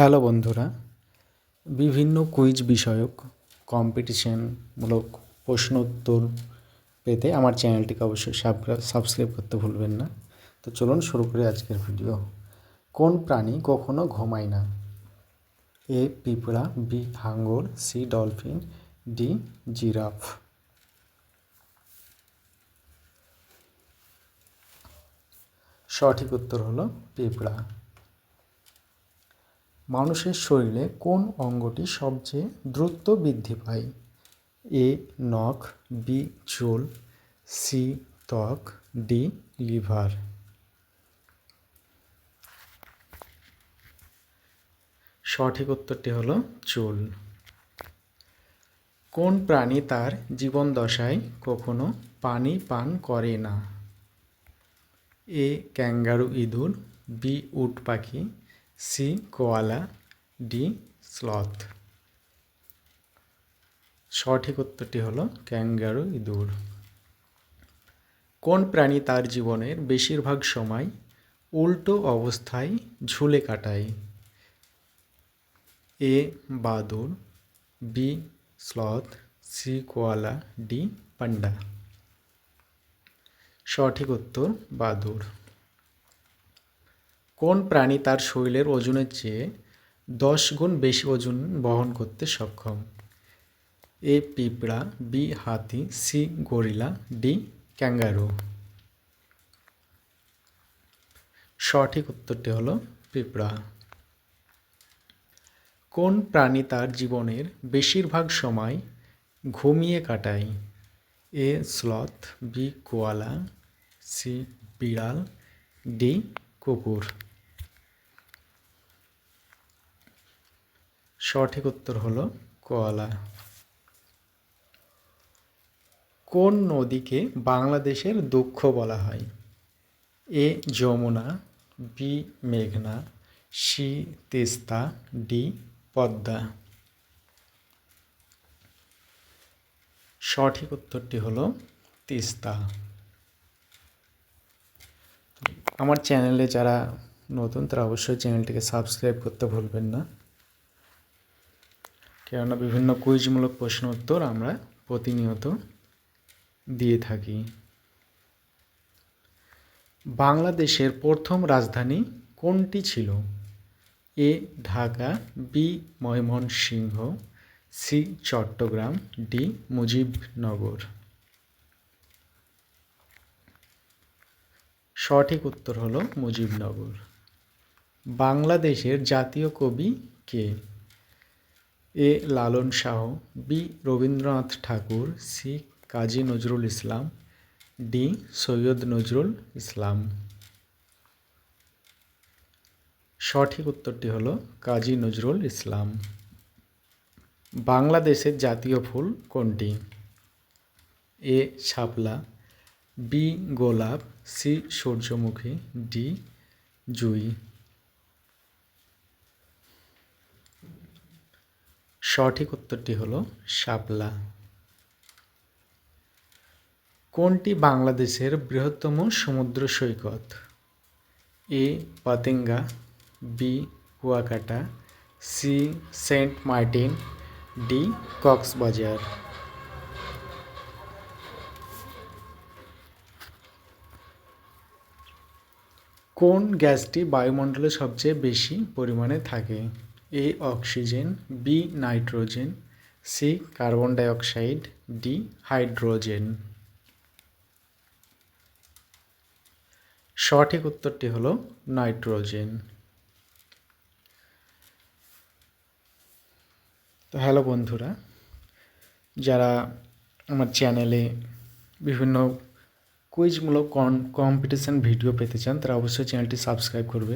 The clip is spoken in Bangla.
হ্যালো বন্ধুরা, বিভিন্ন কুইজ বিষয়ক কম্পিটিশনমূলক প্রশ্ন উত্তর পেতে আমার চ্যানেলটিকে অবশ্যই সাবস্ক্রাইব করতে ভুলবেন না। তো চলুন শুরু করি আজকের ভিডিও কোন প্রাণী কখনো ঘুমায় না? এ পিঁপড়া বি হাঙ্গর সি ডলফিন ডি জিরাফ। সঠিক উত্তর হলো পিঁপড়া। মানুষের শরীরে কোন অঙ্গটি সবচেয়ে দ্রুত বৃদ্ধি পায়? এ, নখ, বি, চুল, সি, ত্বক, ডি, লিভার। সঠিক উত্তরটি হলো চুল। কোন প্রাণী তার জীবন দশায় কখনো পানি পান করে না? এ, ক্যাঙ্গারু ইঁদুর, বি, উট পাখি সি কোয়ালা, ডি স্লথ। সঠিক উত্তরটি হলো ক্যাঙ্গারু ইঁদুর। কোন প্রাণী তার জীবনের বেশিরভাগ সময় উল্টো অবস্থায় ঝুলে কাটায়? এ বাদুর, B sloth, C koala, D panda. সঠিক উত্তর বাদুর। কোন প্রাণী তার শরীরের ওজনের চেয়ে দশ গুণ বেশি ওজন বহন করতে সক্ষম? এ, পিঁপড়া, বি, হাতি, সি, গরিলা, ডি, ক্যাঙ্গারু। সঠিক উত্তরটি হলো পিঁপড়া। কোন প্রাণী তার জীবনের বেশিরভাগ সময় ঘুমিয়ে কাটায়? A, sloth, B, koala, C, বিড়াল, ডি, কুকুর। সঠিক উত্তর হলো কোয়ালা। কোন নদীকে বাংলাদেশের দুঃখ বলা হয়? এ, যমুনা, বি, মেঘনা, সি, তিস্তা, ডি, পদ্মা। সঠিক উত্তরটি হলো তিস্তা। আমার চ্যানেলে যারা নতুন তারা অবশ্যই চ্যানেলটিকে সাবস্ক্রাইব করতে ভুলবেন না। কেননা বিভিন্ন কুইজমূলক প্রশ্ন উত্তর আমরা প্রতিনিয়ত দিয়ে থাকি। বাংলাদেশের প্রথম রাজধানী কোনটি ছিল? A, Dhaka, B, Mymensingh, C, Chattogram, D, Mujibnagar. সঠিক উত্তর হলো মুজিবনগর। বাংলাদেশের জাতীয় কবি কে? A Lalon Shah, B Rabindranath Tagore, C Kazi Nazrul Islam, D Syed Nazrul Islam. সঠিক উত্তরটি হলো কাজী নজরুল ইসলাম। বাংলাদেশের জাতীয় ফুল কোনটি? এ শাপলা, বি গোলাপ, সি সূর্যমুখী, ডি জুই। সঠিক উত্তরটি হলো শাপলা। কোনটি বাংলাদেশের বৃহত্তম সমুদ্র সৈকত? A, Patenga, B, Kuakata, C, Saint Martin, D, Cox's Bazar. কোন গ্যাসটি বায়ুমণ্ডলে সবচেয়ে বেশি পরিমাণে থাকে? A oxygen B nitrogen C carbon dioxide D hydrogen সঠিক উত্তরটি হলো নাইট্রোজেন। তো হ্যালো বন্ধুরা, যারা আমার চ্যানেলে বিভিন্ন কুইজমূলক কম্পিটিশান ভিডিও পেতে চান, তারা অবশ্যই চ্যানেলটি সাবস্ক্রাইব করবে।